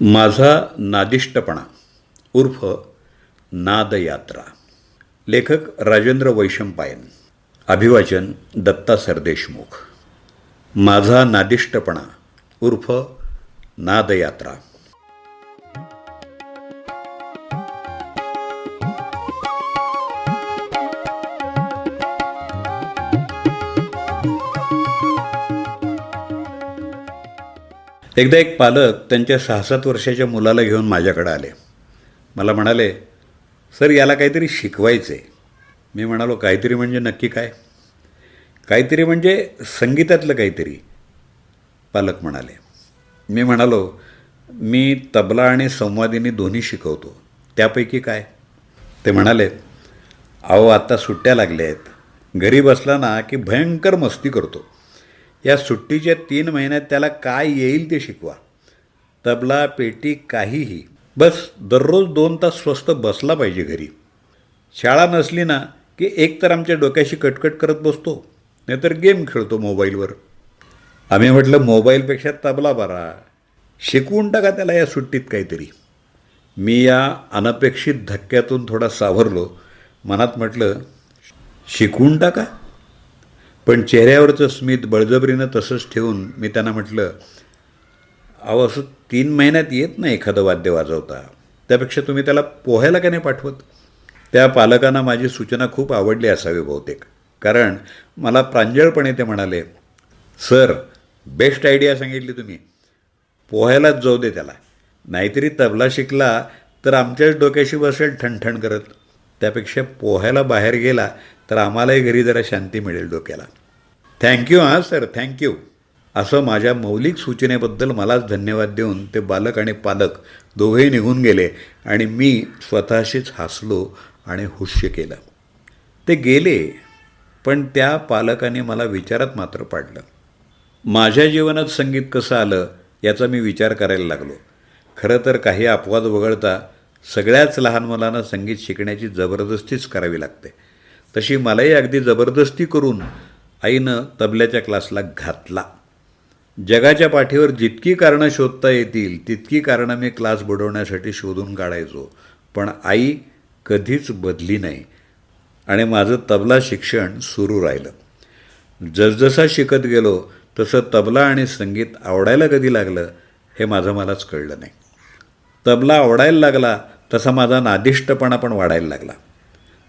माझा नादिष्टपणा उर्फ नादयात्रा. लेखक राजेंद्र वैशंपायन. अभिवाचन दत्ता सरदेशमुख. माझा नादिष्टपणा उर्फ नादयात्रा. एकदा एक पालक त्यांच्या सहा सात वर्षाच्या मुलाला घेऊन माझ्याकडे आले. मला म्हणाले सर याला काहीतरी शिकवायचं आहे मी म्हणालो काहीतरी म्हणजे नक्की काय? काहीतरी म्हणजे संगीतातलं काहीतरी पालक म्हणाले. मी म्हणालो मी तबला आणि संवादिनी दोन्ही शिकवतो. त्यापैकी काय? ते म्हणाले अहो आत्ता सुट्ट्या लागल्या आहेत. घरी बसला ना की भयंकर मस्ती करतो. या सुट्टीच्या तीन महिन्यात त्याला काय येईल ते शिकवा. तबला पेटी काहीही. बस दररोज दोन तास स्वस्त बसला पाहिजे घरी. शाळा नसली ना की एक तर आमच्या डोक्याशी कटकट करत बसतो नाहीतर गेम खेळतो मोबाईलवर. आम्ही म्हटलं मोबाईलपेक्षा तबला बरा. शिकवून टाका त्याला या सुट्टीत काहीतरी. मी या अनपेक्षित धक्क्यातून थोडा सावरलो. मनात म्हटलं शिकवून टाका. पण चेहऱ्यावरचं स्मित बळजबरीनं तसंच ठेवून मी त्यांना म्हटलं अहो असं तीन महिन्यात येत नाही एखादं वाद्य वाजवता. त्यापेक्षा तुम्ही त्याला पोहायला का नाही पाठवत? त्या पालकांना माझी सूचना खूप आवडली असावी बहुतेक. कारण मला प्रांजळपणे ते म्हणाले सर बेस्ट आयडिया सांगितली तुम्ही. पोहायलाच जाऊ दे त्याला. नाहीतरी तबला शिकला तर आमच्याच डोक्याशी बसेल ठणठण करत. त्यापेक्षा पोहायला बाहेर गेला तर आम्हालाही घरी जरा शांती मिळेल डोक्याला. थँक्यू हां सर थँक्यू असं माझ्या मौलिक सूचनेबद्दल मलाच धन्यवाद देऊन ते बालक आणि पालक दोघेही निघून गेले आणि मी स्वतःशीच हसलो आणि हुश्य केलं. ते गेले पण त्या पालकाने मला विचारात मात्र पाडलं. माझ्या जीवनात संगीत कसं आलं याचा मी विचार करायला लागलो. खरं तर काही अपवाद वगळता सगळ्याच लहान मुलांना संगीत शिकण्याची जबरदस्तीच करावी लागते. तशी मलाही अगदी जबरदस्ती करून आईनं तबल्याच्या क्लासला घातला. जगाच्या पाठीवर जितकी कारणं शोधता येतील तितकी कारणं मी क्लास बुडवण्यासाठी शोधून काढायचो. पण आई कधीच बदली नाही. आणि माझं तबला शिक्षण सुरू राहिलं. जसजसा शिकत गेलो तसं तबला आणि संगीत आवडायला कधी लागलं हे माझं मलाच कळलं नाही. तबला आवडायला लागला तसा माझा नादिष्टपणा पण वाढायला लागला.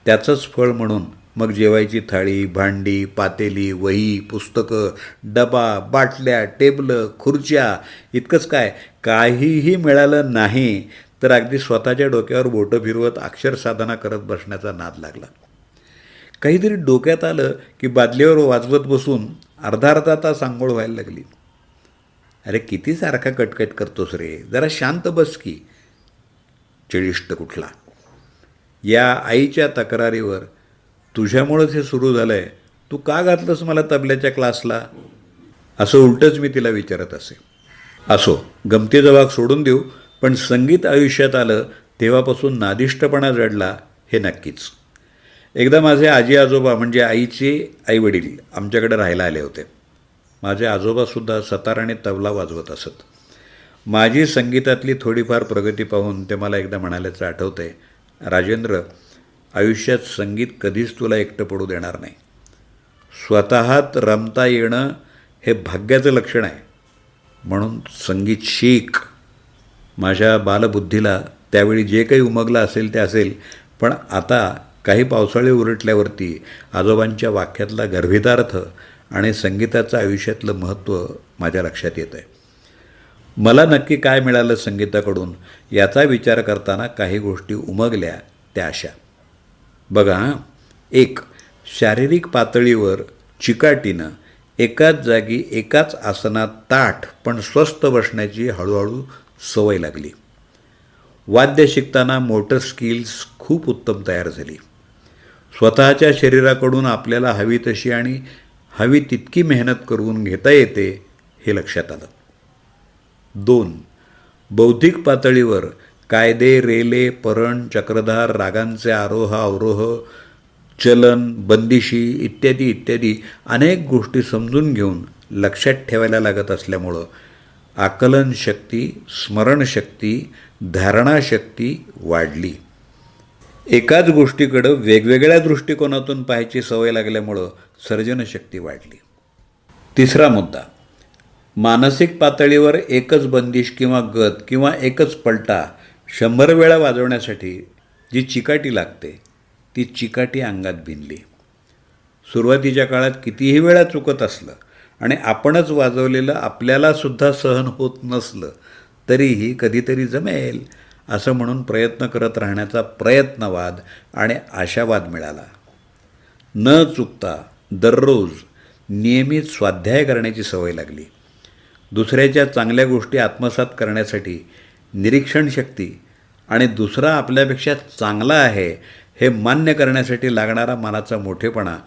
त्याचंच फळ म्हणून मग जेवायची थाळी भांडी पातेली वही पुस्तकं डबा बाटल्या टेबलं खुर्च्या इतकंच काय? काहीही मिळालं नाही तर अगदी स्वतःच्या डोक्यावर बोटं फिरवत अक्षरसाधना करत बसण्याचा नाद लागला. काहीतरी डोक्यात आलं की बादलीवर वाजवत बसून अर्धा अर्धा तास आंघोळ व्हायला लागली. अरे किती सारखा कटकट करतोस रे. जरा शांत बस की. चिळिष्ट कुठला? या आईच्या तक्रारीवर तुझ्यामुळंच हे सुरू झालं आहे तू का घातलंस मला तबल्याच्या क्लासला? असं उलटंच मी तिला विचारत असे. असो गमतीचा भाग सोडून देऊ पण संगीत आयुष्यात आलं तेव्हापासून नादिष्टपणा जडला हे नक्कीच. एकदा माझे आजी आजोबा म्हणजे आईचे आईवडील आमच्याकडे राहायला आले होते. माझे आजोबासुद्धा सतार आणि तबला वाजवत असत. माझी संगीतातली थोडीफार प्रगती पाहून ते मला एकदा म्हणाल्याचं आठवतं आहे राजेंद्र आयुष्यात संगीत कधीच तुला एकटं पडू देणार नाही. स्वतःत रमता येणं हे भाग्याचं लक्षण आहे. म्हणून संगीत शिक. माझ्या बालबुद्धीला त्यावेळी जे काही उमगलं असेल ते असेल पण आता काही पावसाळे उलटल्यावरती आजोबांच्या वाक्यातला गर्भितार्थ आणि संगीताचं आयुष्यातलं महत्त्व माझ्या लक्षात येतं आहे मला नक्की काय मिळालं संगीताकडून याचा विचार करताना काही गोष्टी उमगल्या त्या अशा. बघा एक शारीरिक पातळीवर चिकाटीनं एकाच जागी एकाच आसनात ताठ पण स्वस्त बसण्याची हळूहळू सवय लागली. वाद्य शिकताना मोटर स्किल्स खूप उत्तम तयार झाली. स्वतःच्या शरीराकडून आपल्याला हवी तशी आणि हवी तितकी मेहनत करून घेता येते हे लक्षात आलं. दोन. बौद्धिक पातळीवर कायदे रेले परण चक्रधार रागांचे आरोह अवरोह चलन बंदिशी इत्यादी इत्यादी अनेक गोष्टी समजून घेऊन लक्षात ठेवायला लागत असल्यामुळं आकलनशक्ती स्मरणशक्ती धारणाशक्ती वाढली. एकाच गोष्टीकडं वेगवेगळ्या दृष्टिकोनातून पाहायची सवय लागल्यामुळं सर्जनशक्ती वाढली. तिसरा मुद्दा. मानसिक पातळीवर एकच बंदिश किंवा गत किंवा एकच पलटा शंभर वेळा वाजवण्यासाठी जी चिकाटी लागते ती चिकाटी अंगात भिनली. सुरुवातीच्या काळात कितीही वेळा चुकत असलं आणि आपणच वाजवलेलं आपल्यालासुद्धा सहन होत नसलं तरीही कधीतरी जमेल असं म्हणून प्रयत्न करत राहण्याचा प्रयत्नवाद आणि आशावाद मिळाला. न चुकता दररोज नियमित स्वाध्याय करण्याची सवय लागली. दुसऱ्याच्या चांगल्या गोष्टी आत्मसात करण्यासाठी निरीक्षण शक्ती आणि दुसरा आपल्यापेक्षा चांगला आहे हे मान्य करण्यासाठी लागणारा मनाचा मोठेपणा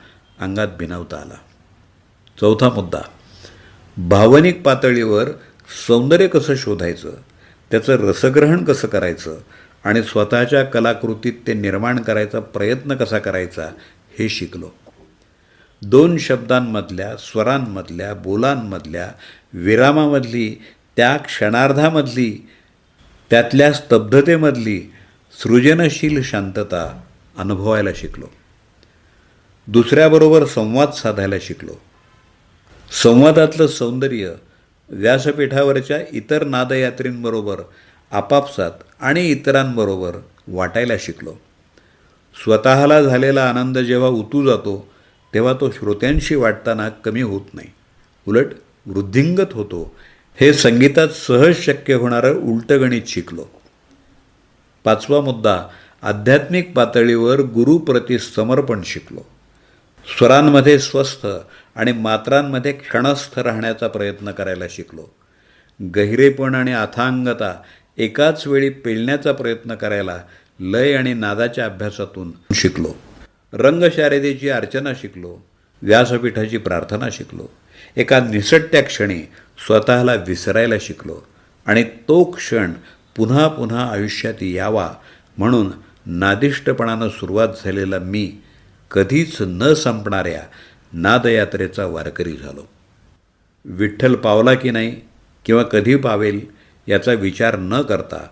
अंगात भिनवता आला. चौथा मुद्दा. भावनिक पातळीवर सौंदर्य कसं शोधायचं? त्याचं रसग्रहण कसं करायचं? आणि स्वतःच्या कलाकृतीत ते निर्माण करायचा प्रयत्न कसा करायचा? हे शिकलो. दोन शब्दांमधल्या स्वरांमधल्या बोलांमधल्या विरामामधली त्या क्षणार्धामधली त्यातल्या स्तब्धतेमधली सृजनशील शांतता अनुभवायला शिकलो. दुसऱ्याबरोबर संवाद साधायला शिकलो. संवादातलं सौंदर्य व्यासपीठावरच्या इतर नादयात्रींबरोबर आपापसात आणि इतरांबरोबर वाटायला शिकलो. स्वतःला झालेला आनंद जेव्हा उतू जातो तेव्हा तो श्रोत्यांशी वाटताना कमी होत नाही. उलट वृद्धिंगत होतो. हे संगीतात सहज शक्य होणारं उलटं गणित शिकलो. पाचवा मुद्दा आध्यात्मिक पातळीवर गुरुप्रती समर्पण शिकलो. स्वरांमध्ये स्वस्थ आणि मात्रांमध्ये क्षणस्थ राहण्याचा प्रयत्न करायला शिकलो. गहिरेपण आणि अथांगता एकाच वेळी पेलण्याचा प्रयत्न करायला लय आणि नादाच्या अभ्यासातून शिकलो. रंगशारदेची अर्चना शिकलो व्यासपीठाची प्रार्थना शिकलो. एका निसटत्या क्षणी स्वतःला विसरायला शिकलो आणि तो क्षण पुन्हा पुन्हा आयुष्यात यावा म्हणून नादिष्टपणानं सुरुवात झालेला मी कधीच न संपणाऱ्या नादयात्रेचा वारकरी झालो. विठ्ठल पावला की नाही किंवा कधी पावेल याचा विचार न करता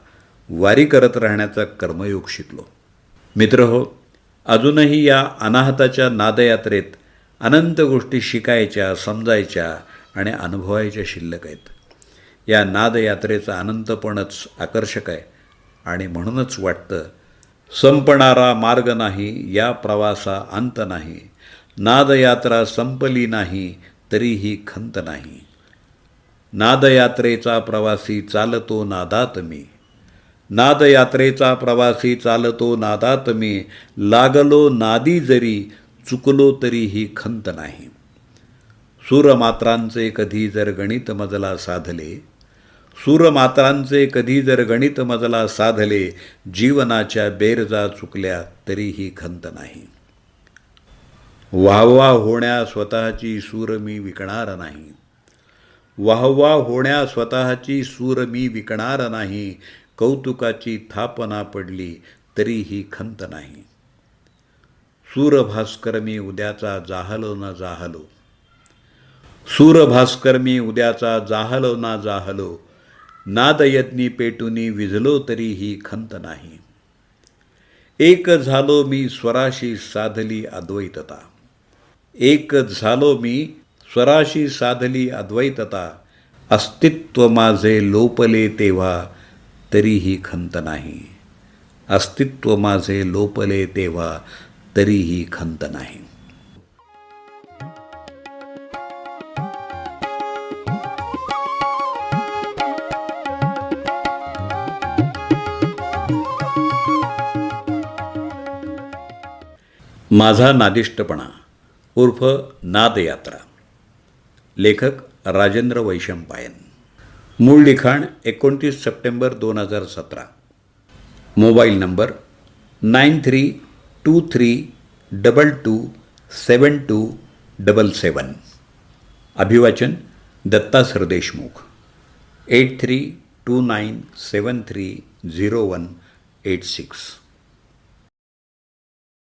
वारी करत राहण्याचा कर्मयोग शिकलो. मित्र हो अजूनही या अनाहताच्या नादयात्रेत अनंत गोष्टी शिकायच्या समजायच्या आणि अनुभवायच्या शिल्लक आहेत. या नादयात्रेचा अनंतपणच आकर्षक आहे आणि म्हणूनच वाटतं संपणारा मार्ग नाही या प्रवासा अंत नाही नादयात्रा संपली नाही तरीही खंत नाही. नादयात्रेचा प्रवासी चालतो नादात मी. नादयात्रेचा प्रवासी चालतो नादात मी. लागलो नादी जरी चुकलो तरीही खंत नाही. सूरमात्रांचे कधी जर गणित मजला साधले सूरमात्रांचे कधी जर गणित मजला साधले जीवनाच्या बेरजा चुकल्या तरीही खंत नाही. वाहवा होण्या स्वतःची सूर मी विकणार नाही. वाहवा होण्या स्वतःची सूर मी विकणार नाही. कौतुकाची थापना पडली तरीही खंत नाही. सूरभास्कर मी उद्याचा जाहलो ना जाहलो. सूरभास्कर मी उद्याचा जाहलो ना जाहलो. नादयज्ञी पेटूनी विझलो तरीही खंत नाही. एक झालो मी स्वराशी साधली अद्वैतता. एक झालो मी स्वराशी साधली अद्वैतता. अस्तित्व माझे लोपले तेव्हा तरीही खंत नाही. अस्तित्व माझे लोपले तेव्हा तरीही खंत नाही. माझा नादिष्टपणा उर्फ नादयात्रा. लेखक राजेंद्र वैशंपायन. मूळ लिखाण एकोणतीस सप्टेंबर दोन हजार सतरा. Mobile number nine three two three double two seven two double seven. अभिवाचन Datta Sardeshmukh eight three two nine seven three zero one eight six.